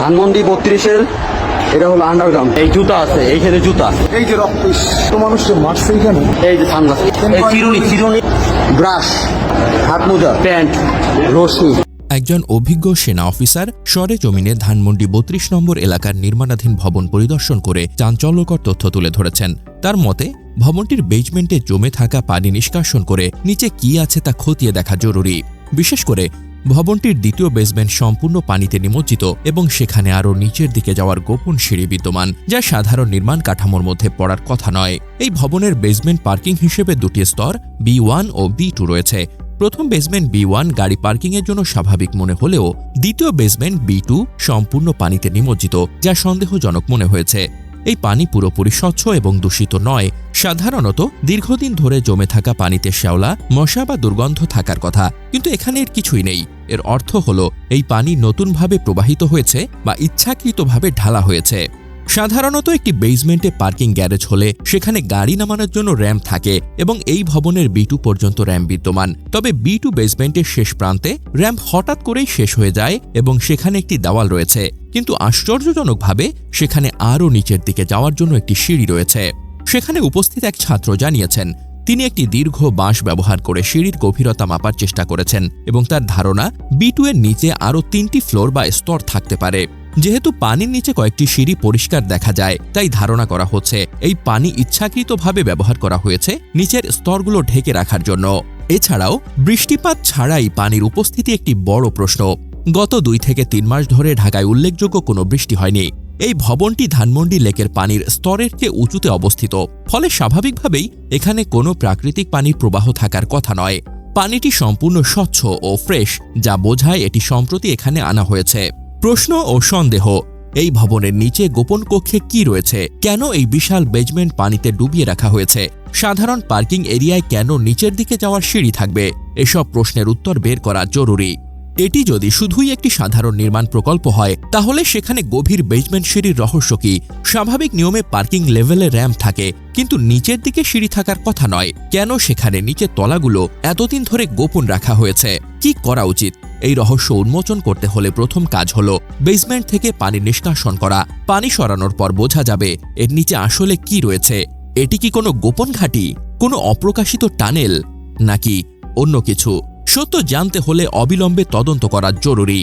ধানমন্ডি বত্রিশের এটা হলো আন্ডারগ্রাউন্ড এই জুতা আছে এইখানে জুতা। এই যে রক্ত তো মানুষকে মারছে এখানে। এই যে এই চিরুনি চিরুনি। ব্রাশ হাত মোজা প্যান্ট। রশি। একজন অভিজ্ঞ সেনা অফিসার সরে জমিনে ধানমন্ডি বত্রিশ নম্বর এলাকার নির্মাণাধীন ভবন পরিদর্শন করে চাঞ্চল্যকর তথ্য তুলে ধরেছেন। তার মতে ভবনটির বেজমেন্টে জমে থাকা পানি নিষ্কাশন করে নিচে কি আছে তা খতিয়ে দেখা জরুরি। বিশেষ করে ভবনটির দ্বিতীয় বেসমেন্ট সম্পূর্ণ পানিতে নিমজ্জিত এবং সেখানে আরও নিচের দিকে যাওয়ার গোপন সিঁড়ি বিদ্যমান, যা সাধারণ নির্মাণ কাঠামোর মধ্যে পড়ার কথা নয়। এই ভবনের বেসমেন্ট পার্কিং হিসেবে দুটি স্তর বি ওয়ান ও বি টু রয়েছে। প্রথম বেসমেন্ট বি ওয়ান গাড়ি পার্কিংয়ের জন্য স্বাভাবিক মনে হলেও দ্বিতীয় বেসমেন্ট বি টু সম্পূর্ণ পানিতে নিমজ্জিত, যা সন্দেহজনক মনে হয়েছে। এই পানি পুরোপুরি স্বচ্ছ এবং দূষিত নয়। সাধারণত দীর্ঘদিন ধরে জমে থাকা পানিতে শ্যাওলা, মশা বা দুর্গন্ধ থাকার কথা, কিন্তু এখানে এর কিছুই নেই। এর অর্থ হল, এই পানি নতুনভাবে প্রবাহিত হয়েছে বা ইচ্ছাকৃতভাবে ঢালা হয়েছে। সাধারণত একটি বেসমেন্টে পার্কিং গ্যারেজ হলে সেখানে গাড়ি নামানোর জন্য র্যাম্প থাকে এবং এই ভবনের বি টু পর্যন্ত র্যাম্প বিদ্যমান। তবে বি টু বেসমেন্টের শেষ প্রান্তে র্যাম্প হঠাৎ করেই শেষ হয়ে যায় এবং সেখানে একটি দেওয়াল রয়েছে। কিন্তু আশ্চর্যজনকভাবে সেখানে আরও নিচের দিকে যাওয়ার জন্য একটি সিঁড়ি রয়েছে। সেখানে উপস্থিত এক ছাত্র জানিয়েছেন তিনি একটি দীর্ঘ বাঁশ ব্যবহার করে সিঁড়ির গভীরতা মাপার চেষ্টা করেছেন এবং তার ধারণা বি টু এর নিচে আরও তিনটি ফ্লোর বা স্তর থাকতে পারে। যেহেতু পানির নিচে কয়েকটি সিঁড়ি পরিষ্কার দেখা যায়, তাই ধারণা করা হচ্ছে এই পানি ইচ্ছাকৃতভাবে ব্যবহার করা হয়েছে নিচের স্তরগুলো ঢেকে রাখার জন্য। এছাড়াও, বৃষ্টিপাত ছাড়াই পানির উপস্থিতি একটি বড় প্রশ্ন। গত দুই থেকে তিন মাস ধরে ঢাকায় উল্লেখযোগ্য কোনো বৃষ্টি হয়নি। এই ভবনটি ধানমন্ডি লেকের পানির স্তরের চেয়ে উঁচুতে অবস্থিত। ফলে স্বাভাবিকভাবেই এখানে কোনো প্রাকৃতিক পানির প্রবাহ থাকার কথা নয়। পানিটি সম্পূর্ণ স্বচ্ছ ও ফ্রেশ, যা বোঝায় এটি সম্প্রতি এখানে আনা হয়েছে। প্রশ্ন ও সন্দেহ, এই ভবনের নিচে গোপন কক্ষে কি রয়েছে? কেন এই বিশাল বেজমেন্ট পানিতে ডুবিয়ে রাখা হয়েছে? সাধারণ পার্কিং এরিয়ায় কেন নিচের দিকে যাওয়ার সিঁড়ি থাকবে? এসব প্রশ্নের উত্তর বের করা জরুরি। এটি যদি শুধুই একটি সাধারণ নির্মাণ প্রকল্প হয়, তাহলে সেখানে গভীর বেজমেন্ট সিঁড়ির রহস্য কি? স্বাভাবিক নিয়মে পার্কিং লেভেলে র্যাম্প থাকে, কিন্তু নিচের দিকে সিঁড়ি থাকার কথা নয়। কেন সেখানে নিচের তলাগুলো এতদিন ধরে গোপন রাখা হয়েছে? কি করা উচিত? এই রহস্য উন্মোচন করতে হলে প্রথম কাজ হল বেসমেন্ট থেকে পানি নিষ্কাশন করা। পানি সরানোর পর বোঝা যাবে এর নিচে আসলে কি রয়েছে। এটি কি কোনো গোপন ঘাঁটি? কোনো অপ্রকাশিত টানেল? নাকি অন্য কিছু? সত্য জানতে হলে অবিলম্বে তদন্ত করা জরুরি।